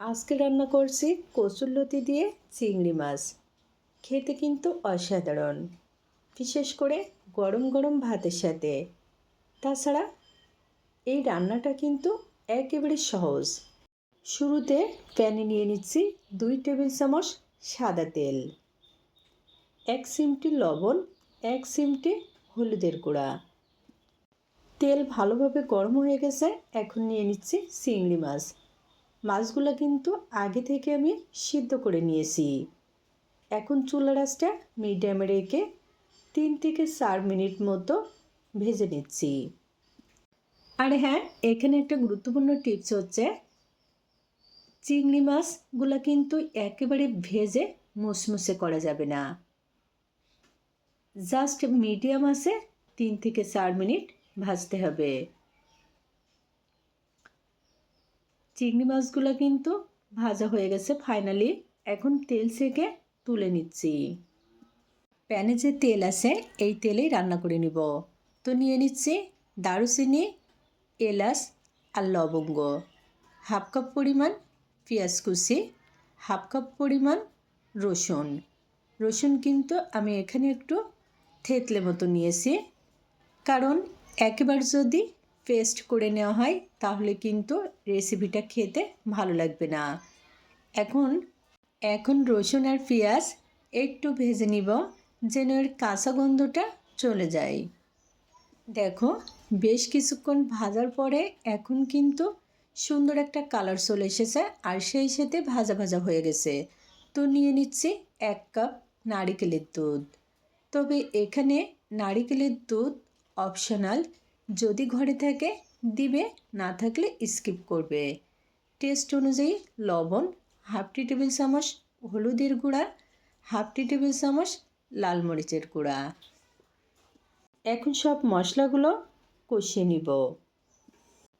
আজকে রান্না করছি কচুরলতি দিয়ে চিংড়ি মাছ। খেতে কিন্তু অসাধারণ, বিশেষ করে গরম গরম ভাতের সাথে। তাছাড়া এই রান্নাটা কিন্তু একেবারে সহজ। শুরুতে প্যানে নিয়ে নিচ্ছি দুই টেবিল চামচ সাদা তেল, এক চিমটি লবণ, এক চিমটি হলুদের গুঁড়া। তেল ভালোভাবে গরম হয়ে গেছে, এখন নিয়ে নিচ্ছি চিংড়ি মাছ। মাছগুলো কিন্তু আগে থেকে আমি সিদ্ধ করে নিয়েছি। এখন চুলা রাসটা মিডিয়ামে রেখে তিন থেকে চার মিনিট মতো ভেজে নিচ্ছি। আর হ্যাঁ এখানে একটা গুরুত্বপূর্ণ টিপস হচ্ছে, চিংড়ি মাছগুলো কিন্তু একেবারে ভেজে মুসমুসে করা যাবে না। জাস্ট মিডিয়াম আছে তিন থেকে চার মিনিট ভাজতে হবে। চিংড়ি মাছগুলো কিন্তু ভাজা হয়ে গেছে ফাইনালি এখন তেল থেকে তুলে নিচ্ছি। প্যানে যে তেল আছে, এই তেলেই রান্না করে নিব। তো নিয়ে নিচ্ছি দারুচিনি, এলাচ আর লবঙ্গ। হাফ কাপ পরিমাণ পেঁয়াজ কুচি, হাফ কাপ পরিমাণ রসুন। রসুন কিন্তু আমি এখানে একটু থেতলে মতো নিয়েছি। কারণ একবার যদি পেস্ট করে নেওয়া হয়, তাহলে কিন্তু রেসিপিটা খেতে ভালো লাগবে না। এখন এখন রসুন আর পেঁয়াজ একটু ভেজে নিব, যেন এর কাঁচা গন্ধটা চলে যায়। দেখো, বেশ কিছুক্ষণ ভাজার পরে এখন কিন্তু সুন্দর একটা কালার চলে এসেছে, আর সেই সাথে ভাজা ভাজা হয়ে গেছে। তো নিয়ে নিচ্ছি এক কাপ নারিকেলের দুধ। তবে এখানে নারিকেলের দুধ অপশনাল যদি ঘরে থাকে, দিবে, না থাকলে স্কিপ করবে। টেস্ট অনুযায়ী লবণ হাফ টি টেবিল চামচ হলুদের গুঁড়া হাফ টি টেবিল চামচ লাল মরিচের গুঁড়া। এখন সব মশলাগুলো কষিয়ে নিব।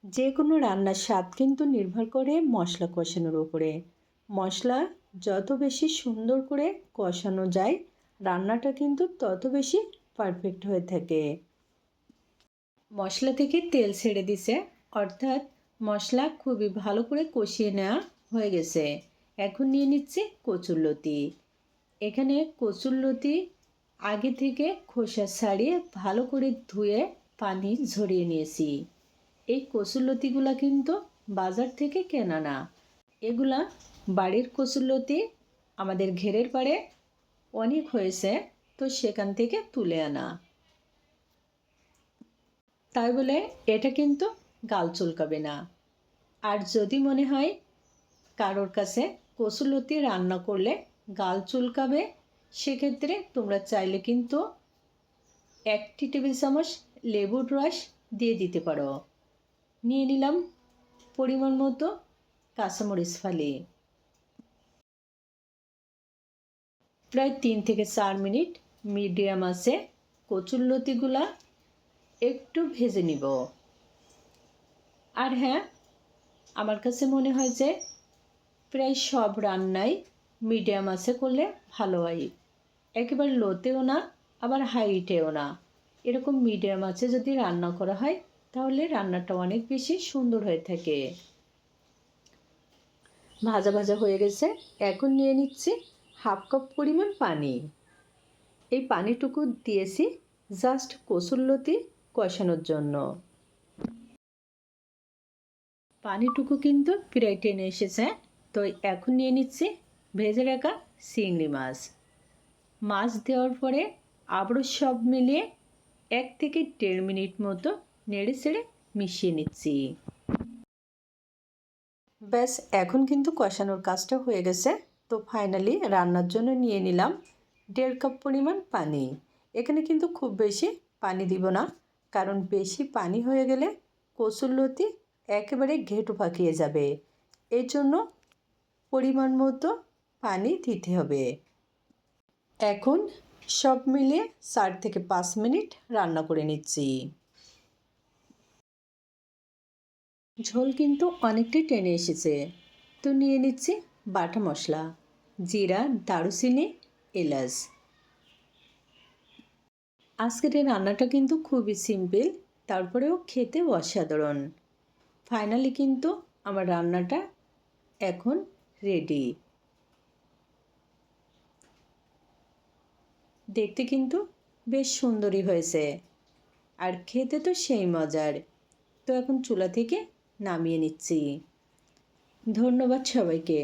যে কোনো রান্নার স্বাদ কিন্তু নির্ভর করে মশলা কষানোর উপরে। মশলা যত বেশি সুন্দর করে কষানো যায়, রান্নাটা কিন্তু তত বেশি পারফেক্ট হয়ে থাকে। মশলা থেকে তেল ছেড়ে দিছে। অর্থাৎ মশলা খুবই ভালো করে কষিয়ে নেওয়া হয়ে গেছে। এখন নিয়ে নিচ্ছে কচুরলতি এখানে কচুরলতি আগে থেকে খোসা ছাড়িয়ে ভালো করে ধুয়ে পানি ঝরিয়ে নিয়েছি। এই কচুরলতিগুলো কিন্তু বাজার থেকে কেনা না। এগুলা বাড়ির কচুরলতি আমাদের ঘেরের পাড়ে অনেক হয়েছে, তো সেখান থেকে তুলে আনা। তাই বলে এটা কিন্তু গাল চুলকাবে না। আর যদি মনে হয় কারোর কাছে কসুলতি রান্না করলে গাল চুলকাবে, সেক্ষেত্রে তোমরা চাইলে কিন্তু একটি টেবিল চামচ লেবুর রস দিয়ে দিতে পারো। নিয়ে নিলাম পরিমাণ মতো কাঁচামরিচ ফালি। প্রায় তিন থেকে চার মিনিট মিডিয়াম আছে কচুরলতিগুলা একটু ভেজে নিব। আর হ্যাঁ আমার কাছে মনে হয় যে প্রায় সব রান্নাই মিডিয়াম আছে করলে ভালো হয়। একেবারে লোতেও না, আবার হাইটেও না। এরকম মিডিয়াম আছে যদি রান্না করা হয়, তাহলে রান্নাটা অনেক বেশি সুন্দর হয়ে থাকে। ভাজা ভাজা হয়ে গেছে। এখন নিয়ে নিচ্ছি হাফ কাপ পরিমাণ পানি। এই পানিটুকু দিয়েছি, জাস্ট কসুরলতি কষানোর জন্য। পানিটুকু কিন্তু প্রায় টেনে এসেছে। তো এখন নিয়ে নিচ্ছি ভেজে রাখা চিংড়ি মাছ। মাছ দেওয়ার পরে আবারও সব মিলিয়ে এক থেকে দেড় মিনিট মতো নেড়ে চেড়ে মিশিয়ে নিচ্ছি। ব্যাস এখন কিন্তু কষানোর কাজটা হয়ে গেছে। তো ফাইনালি রান্নার জন্য নিয়ে নিলাম দেড় কাপ পরিমাণ পানি। এখানে কিন্তু খুব বেশি পানি দিব না। কারণ বেশি পানি হয়ে গেলে কচুরলতি একেবারে ঘেঁটু পাকিয়ে যাবে। এর জন্য পরিমাণ মতো পানি দিতে হবে। এখন সব মিলিয়ে চার থেকে পাঁচ মিনিট রান্না করে নিচ্ছি। ঝোল কিন্তু অনেকটাই টেনে এসেছে। তো নিয়ে নিচ্ছি বাটা মশলা, জিরা, দারুচিনি, এলাচ। আজকের এই রান্নাটা কিন্তু খুবই সিম্পল, তারপরেও খেতে অসাধারণ। ফাইনালি কিন্তু আমার রান্নাটা এখন রেডি। দেখতে কিন্তু বেশ সুন্দরই হয়েছে, আর খেতে তো সেই মজার। তো এখন চুলা থেকে নামিয়ে নিচ্ছি। ধন্যবাদ সবাইকে।